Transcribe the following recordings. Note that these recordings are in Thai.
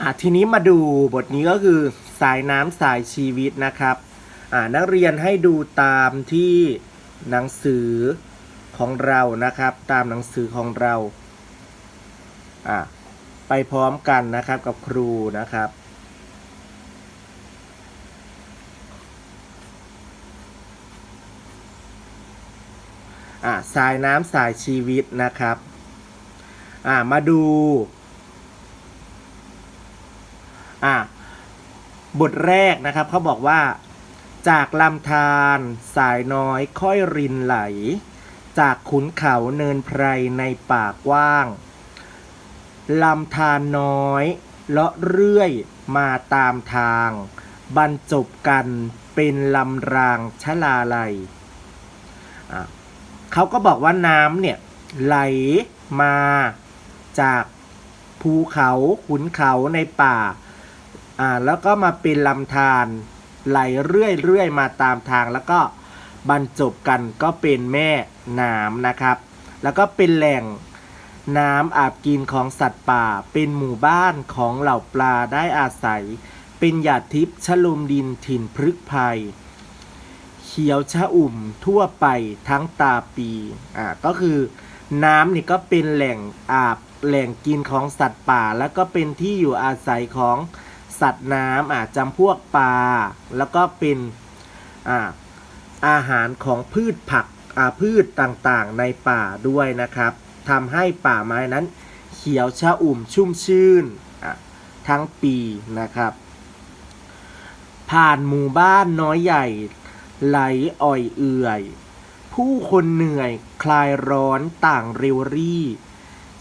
อะทีนี้มาดูบทนี้ก็คือสายน้ำสายชีวิตนะครับอ่านักเรียนให้ดูตามที่หนังสือของเรานะครับ ตามหนังสือของเราอะไปพร้อมกันนะครับกับครูนะครับอ่าสายน้ำสายชีวิตนะครับอ่ามาดู อ่าบทแรกนะครับเขาบอกว่า จากลำธารสายน้อยค่อยรินไหล จากขุนเขาเนินไพรในป่ากว้างลำธารน้อยเลาะเรื่อยมาตามทาง บรรจบกันเป็นลำรางชลาลัยเขาก็บอกว่าน้ำเนี่ยไหลมาจากภูเขาขุนเขาในป่า อ่าแล้วก็มาเป็นลำธารไหลเรื่อยเรื่อยมาตามทางแล้วก็บรรจบกันก็เป็นแม่น้ำนะครับ แล้วก็เป็นแหล่งน้ำอาบกินของสัตว์ป่า เป็นหมู่บ้านของเหล่าปลาได้อาศัย เป็นหยาดทิพย์ชลุมดินถิ่นพฤกษภัย เขียวชะอุ่มทั่วไปทั้งตาปีอ่าก็คือน้ำนี่ก็เป็นแหล่งอาบแหล่งกินของสัตว์ป่า แล้วก็เป็นที่อยู่อาศัยของ สัตว์น้ำอาจจำพวกปลาแล้วก็เป็นอ่าอาหารของพืชผักอ่าพืชต่างๆ ในป่าด้วยนะครับทำให้ป่าไม้นั้น เขียวชะอุ่มชุ่มชื่นอะทั้งปีนะครับ ผ่านหมู่บ้านน้อยใหญ่ ไหลอ่อยเอื่อย ผู้คนเหนื่อยคลายร้อนต่างเรวรี่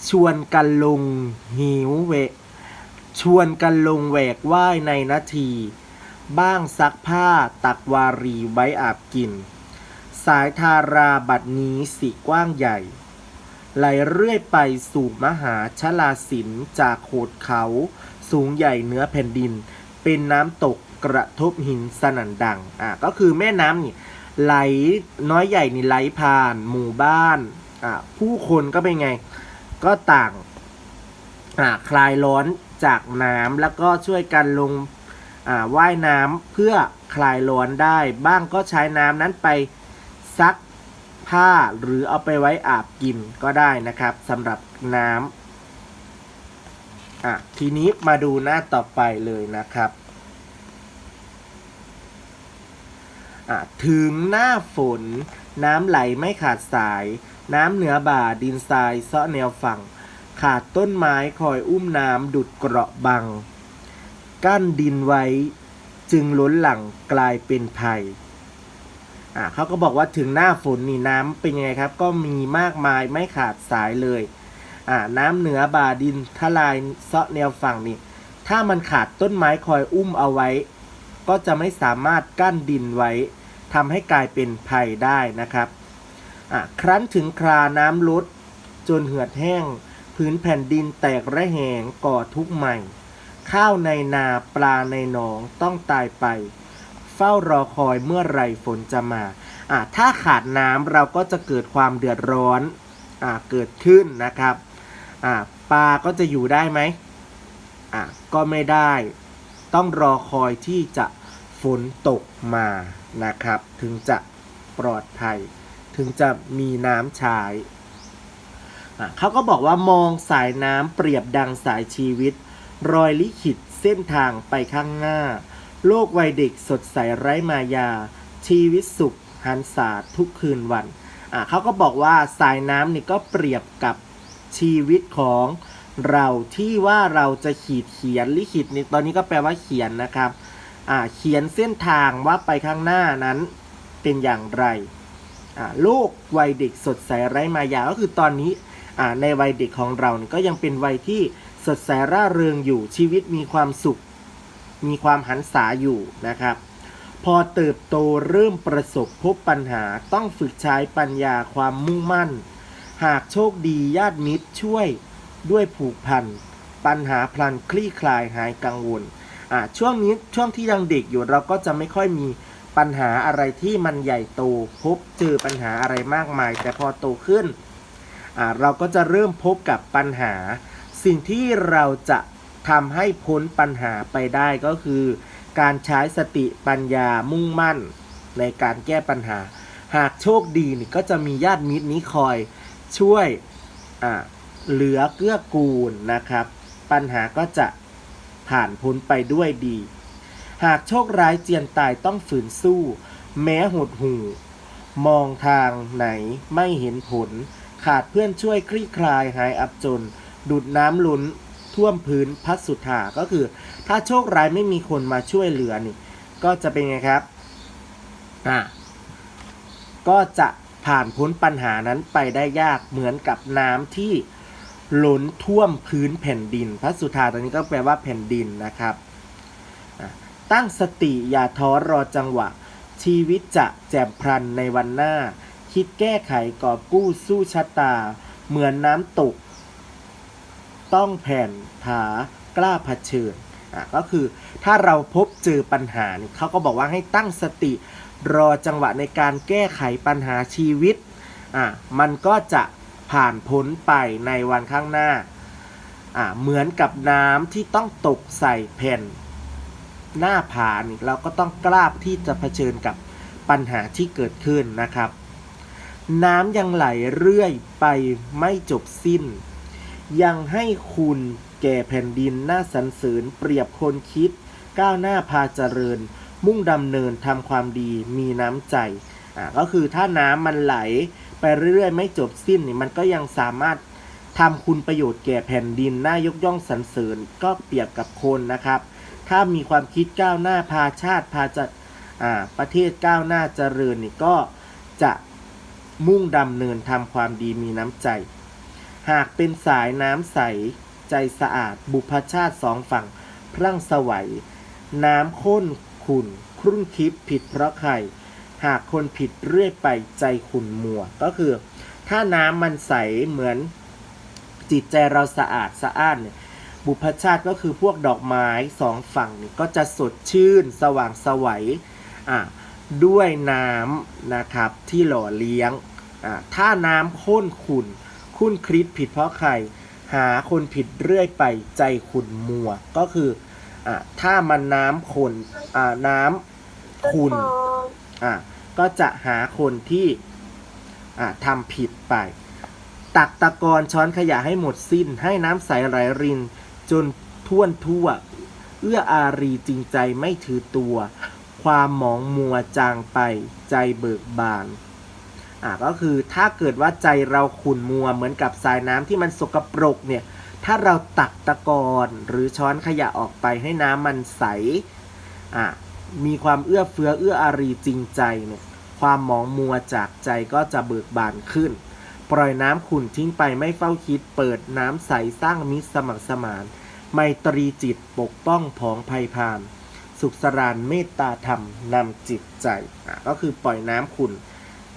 ชวนกันลงหิวเว ชวนกันลงแหวกว่ายในนาที บ้างซักผ้าตักวารีไว้อาบกิน สายทาราบัดนี้สีกว้างใหญ่ ไหลเรื่อยไปสู่มหาชลาสินจากโขดเขาสูงใหญ่เนื้อแผ่นดิน เป็นน้ำตกกระทบหินสนั่นดัง อะก็คือแม่น้ำนี่ไหลน้อยใหญ่นี่ไหลผ่านหมู่บ้าน อะผู้คนก็เป็นไง ก็ต่าง อ่าคลายร้อน จากน้ำแล้วก็ช่วยกันลงอ่าว่ายน้ำเพื่อคลายร้อนได้ บ้างก็ใช้น้ำนั้นไปซักผ้าหรือเอาไปไว้อาบกินก็ได้นะครับสำหรับน้ำอะทีนี้มาดูหน้าต่อไปเลยนะครับอะถึงหน้าฝน น้ำไหลไม่ขาดสาย น้ำเหนือบ่าดินทรายเซาะแนวฝั่ง ขาดต้นไม้คอยอุ้มน้ำดุดเกราะบัง กั้นดินไว้จึงล้นหลังกลายเป็นภัยอ่าเขาก็บอกว่าถึงหน้าฝนนี่น้ำเป็นยังไงครับ ก็มีมากมายไม่ขาดสายเลยอ่าน้ำเหนือบ่าดินทลายเซาะแนวฝั่งนี่ถ้ามันขาดต้นไม้คอยอุ้มเอาไว้ ก็จะไม่สามารถกั้นดินไว้ทำให้กลายเป็นภัยได้นะครับอะครั้นถึงคราน้ำลดจนเหือดแห้ง พื้นแผ่นดินแตกระแหงก่อทุกข์ใหม่ ข้าวในนาปลาในหนองต้องตายไป เฝ้ารอคอยเมื่อไรฝนจะมาอะถ้าขาดน้ำเราก็จะเกิดความเดือดร้อนอะเกิดขึ้นนะครับอะปลาก็จะอยู่ได้ไหมอะก็ไม่ได้ ต้องรอคอยที่จะฝนตกมานะครับ ถึงจะปลอดภัย ถึงจะมีน้ำใช้ เขาก็บอกว่ามองสายน้ำเปรียบดังสายชีวิต รอยลิขิตเส้นทางไปข้างหน้า โลกวัยเด็กสดใสไร้มายา ชีวิตสุขหันษาทุกคืนวันอะเขาก็บอกว่าสายน้ำนี่ก็เปรียบกับชีวิตของเราที่ว่าเราจะขีดเขียนลิขิตนี่ตอนนี้ก็แปลว่าเขียนนะครับอ่าเขียนเส้นทางว่าไปข้างหน้านั้นเป็นอย่างไรอ่าโลกวัยเด็กสดใสไร้มายาก็คือตอนนี้ ในวัยเด็กของเราก็ยังเป็นวัยที่สดใสร่าเริงอยู่ชีวิตมีความสุข มีความหันษาอยู่นะครับ พอเติบโตเริ่มประสบพบปัญหาต้องฝึกใช้ปัญญาความมุ่งมั่น หากโชคดีญาติมิตรช่วยด้วยผูกพันปัญหาพลันคลี่คลายหายกังวลอ่าช่วงนี้ช่วงที่ยังเด็กอยู่เราก็จะไม่ค่อยมีปัญหาอะไรที่มันใหญ่โตพบเจอปัญหาอะไรมากมาย แต่พอโตขึ้น เราก็จะเริ่มพบกับปัญหา สิ่งที่เราจะทำให้พ้นปัญหาไปได้ก็คือ การใช้สติปัญญามุ่งมั่นในการแก้ปัญหา หากโชคดีนี่ก็จะมีญาติมิตรนี้คอยช่วยเหลือเกื้อกูลนะครับ ปัญหาก็จะผ่านพ้นไปด้วยดี หากโชคร้ายเจียนตายต้องฝืนสู้ แม้หดหู่มองทางไหนไม่เห็นผล ขาดเพื่อนช่วยคลี่คลายหายอับจน ดูดน้ำล้นท่วมพื้นพัดสุดถาก็คือ ถ้าโชคร้ายไม่มีคนมาช่วยเหลือนี่ ก็จะเป็นไงครับอ่าก็จะผ่านพ้นปัญหานั้นไปได้ยากเหมือนกับน้ำที่ล้นท่วมพื้นแผ่นดินพระสุธาตรงนี้ก็แปลว่าแผ่นดินนะครับ ตั้งสติอย่าท้อรอจังหวะ ชีวิตจะแจ่มพลันในวันหน้า คิดแก้ไขกอบกู้สู้ชะตา เหมือนน้ำตก ต้องแผ่นผากล้าเผชิญอะก็คือถ้าเราพบเจอปัญหาเขาก็บอกว่าให้ตั้งสติ รอจังหวะในการแก้ไขปัญหาชีวิตอะมันก็จะผ่านพ้นไปในวันข้างหน้าอะเหมือนกับน้ำที่ต้องตกใส่แผ่น หน้าผานเราก็ต้องกล้าที่จะเผชิญกับปัญหาที่เกิดขึ้นนะครับ น้ำยังไหลเรื่อยไปไม่จบสิ้น ยังให้คุณแก่แผ่นดินหน้าสรรเสริญเปรียบคนคิด ก้าวหน้าพาเจริญ มุ่งดำเนินทำความดีมีน้ำใจอะก็คือถ้าน้ำมันไหลไปเรื่อยๆ ไม่จบสิ้นนี่มันก็ยังสามารถทำคุณประโยชน์แก่แผ่นดินน่ายกย่องสรรเสริญก็เปรียบกับคนนะครับ ถ้ามีความคิดก้าวหน้าพาชาติพาจะอ่าประเทศก้าวหน้าเจริญนี่ก็จะ มุ่งดำเนินทำความดีมีน้ำใจ หากเป็นสายน้ำใส ใจสะอาด บุพชาติสองฝั่ง พรั่งสวัย น้ำข้นขุ่น ครุ่นคิดผิดเพราะใคร หากคนผิดเรื่อยไปใจขุ่นมัว ก็คือ ถ้าน้ำมันใสเหมือนจิตใจเราสะอาดสะอ้านเนี่ยบุพชาติก็คือพวกดอกไม้สองฝั่งนี่ก็จะสดชื่น สว่างสวัยอะ ด้วยน้ำนะครับที่หล่อเลี้ยง ถ้าน้ำข้นขุ่นคุณคริสผิดเพราะใคร หาคนผิดเรื่อยไปใจขุ่นมัว ก็คืออถ้ามันน้ำขุ่นน้ำขุ่นก็จะหาคนที่ทำผิดไป ตักตะกอนช้อนขยะให้หมดสิ้น ให้น้ำใสไหลริน จนท่วนทั่ว เอื้ออารีจริงใจไม่ถือตัว ความหมองมัวจางไปใจเบิกบานอ่าก็คือถ้าเกิดว่าใจเราขุ่นมัวเหมือนกับสายน้ำที่มันสกปรกเนี่ยถ้าเราตักตะกอนหรือช้อนขยะออกไปให้น้ำมันใสอ่ามีความเอื้อเฟื้อเอื้ออารีจริงใจเนี่ยความหมองมัวจากใจก็จะเบิกบานขึ้น ปล่อยน้ำขุ่นทิ้งไปไม่เฝ้าคิดเปิดน้ำใสสร้างมิตรสมัครสมาน ไมตรีจิตปกป้องผองภัยพาน สุขสรานเมตตาธรรมนำจิตใจอะก็คือปล่อยน้ำขุ่น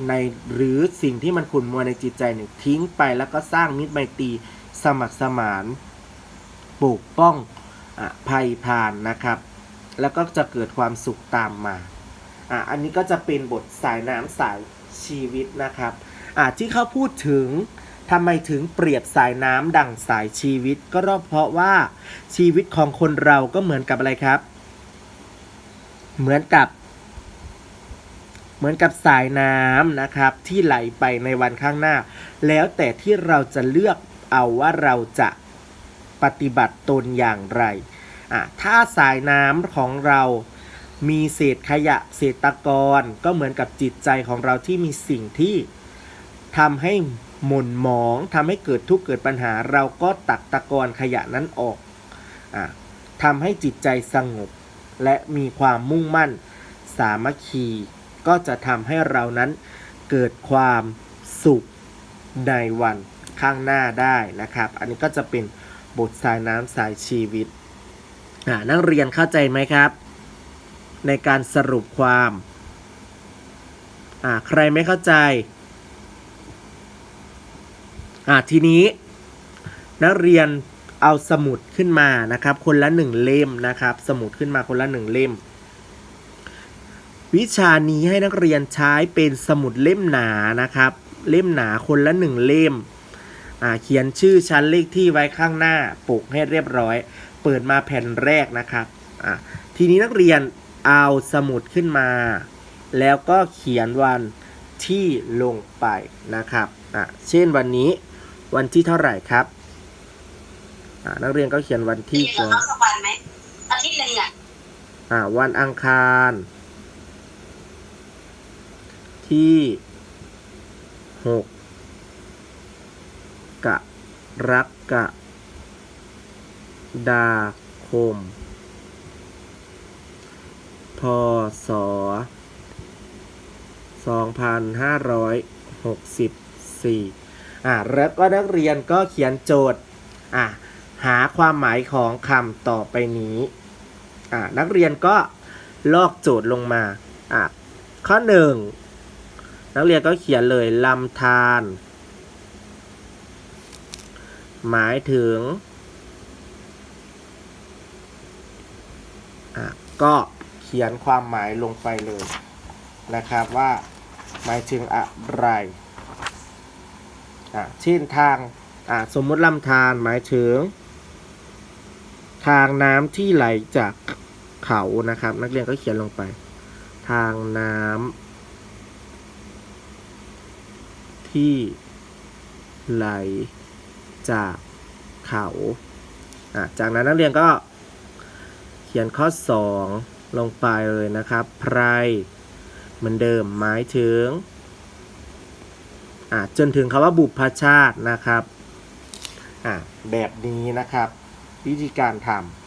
ในหรือสิ่งที่มันขุ่นมัวในจิตใจเนี่ยทิ้งไปแล้วก็สร้างมิตรไมตรีสมัครสมานปกป้องอภัยพานนะครับ แล้วก็จะเกิดความสุขตามมาอะอันนี้ก็จะเป็นบทสายน้ำสายชีวิตนะครับอะที่เขาพูดถึงทำไมถึงเปรียบสายน้ำดั่งสายชีวิต ก็เพราะว่าชีวิตของคนเราก็เหมือนกับอะไรครับ เหมือนกับ เหมือนกับสายน้ำนะครับ ที่ไหลไปในวันข้างหน้า แล้วแต่ที่เราจะเลือกเอาว่าเราจะปฏิบัติตนอย่างไรอะถ้าสายน้ำของเรามีเศษขยะเศษตะกอนก็เหมือนกับจิตใจของเราที่มีสิ่งที่ทำให้หม่นหมองทำให้เกิดทุกข์เกิดปัญหา เราก็ตักตะกอนขยะนั้นออกอะทำให้จิตใจสงบ และมีความมุ่งมั่น สามัคคี ก็จะทำให้เรานั้นเกิดความสุขในวันข้างหน้าได้นะครับ อันนี้ก็จะเป็นบทสายน้ำสายชีวิตนักเรียนเข้าใจไหมครับ ในการสรุปความใครไม่เข้าใจทีนี้นักเรียน เอาสมุดขึ้นมานะครับ คนละหนึ่งเล่มนะครับ สมุดขึ้นมาคนละหนึ่งเล่ม วิชานี้ให้นักเรียนใช้เป็นสมุดเล่มหนานะครับ เล่มหนาคนละหนึ่งเล่มเขียนชื่อชั้นเลขที่ไว้ข้างหน้าปกให้เรียบร้อย เปิดมาแผ่นแรกนะครับทีนี้นักเรียนเอาสมุดขึ้นมา แล้วก็เขียนวันที่ลงไปนะครับเช่นวันนี้วันที่เท่าไหร่ครับ อะนักเรียนก็เขียนวันที่เรียนก่กับอนเขาสักวันไหมอาทิตย์หนึ่งอะอะวันอังคาร ที่หกกรกฎาคม พศ2564อะแล้วก็นักเรียนก็เขียนโจทย์ อะ หาความหมายของคำต่อไปนี้อะนักเรียนก็ลอกโจทย์ลงมาอะข้อหนึ่งนักเรียนก็เขียนเลยลำธารหมายถึงอ่ก็เขียนความหมายลงไปเลยนะครับว่าหมายถึงอะไรอะเช่นทางอะสมมุติลำธารหมายถึง ทางน้ำที่ไหลจากเขานะครับ นักเรียนก็เขียนลงไป ทางน้ำที่ไหลจากเขาอะจากนั้นนักเรียนก็เขียนข้อ 2 ลงไปเลยนะครับไพรเหมือนเดิมหมายถึงอะจนถึงคำว่าบุพชาตินะครับอะแบบนี้นะครับ วิธีการทำ